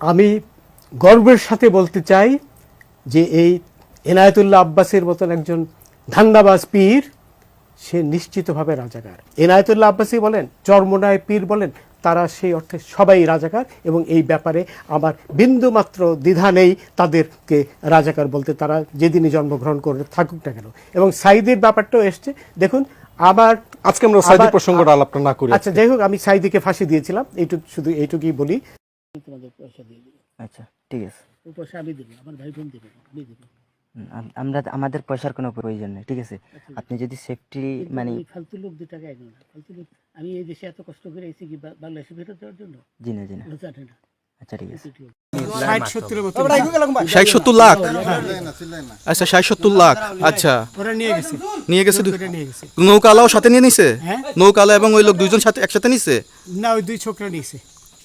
আমি গর্বের সাথে বলতে চাই যে এই এনায়েতুল্লাহ আব্বাসের মতন একজন ধান্দাবাজ পীর সে নিশ্চিতভাবে রাজাকার। এনায়েতুল্লাহ আব্বাসী বলেন চর্মনায় পীর বলেন তারা সেই অর্থে সবাই রাজাকার এবং এই ব্যাপারে আমার বিন্দুমাত্র দ্বিধা নেই তাদেরকে রাজাকার বলতে তারা যেদিনই জন্মগ্রহণ করে থাকুক না কেন। এবং সাইদের ব্যাপারটাও এসছে। দেখুন আবার আজকে আমরা সাইদি প্রসঙ্গটা আলাপটা না করি আচ্ছা যাই হোক আমি সাইদিকে ফাঁসি দিয়েছিলাম এইটুকু শুধু এইটুকুই বলি। তোমাদের পয়সা দিয়ে দেবো আচ্ছা ঠিক আছে। ওই পয়সা আমি দেবো আমার ভাই বোন দেবে আমি দেবো। আমরা আমাদের পয়সার কোনো প্রয়োজন নেই ঠিক আছে? আপনি যদি সেফটি মানে ফালতু লোক দু টাকা এগো না ফালতু লোক আমি এই দেশে এত কষ্ট করে এসেছি কি বাংলাদেশে ফেরত দেওয়ার জন্য? জি না জি না। জানে না। আচ্ছা ঠিক আছে। ষাট সত্তর লাখ? আচ্ছা ষাট সত্তর লাখ। আচ্ছা। নিয়ে গেছে। নৌকালাও সাথে নিয়ে নিছে? হ্যাঁ? নৌকালা এবং ওই লোক দুইজন সাথে একসাথে নিছে? না ওই দুই ছোকরা নিয়েছে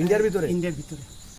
ইন্ডিয়ার ভিতরে? ইন্ডিয়ার ভিতরে।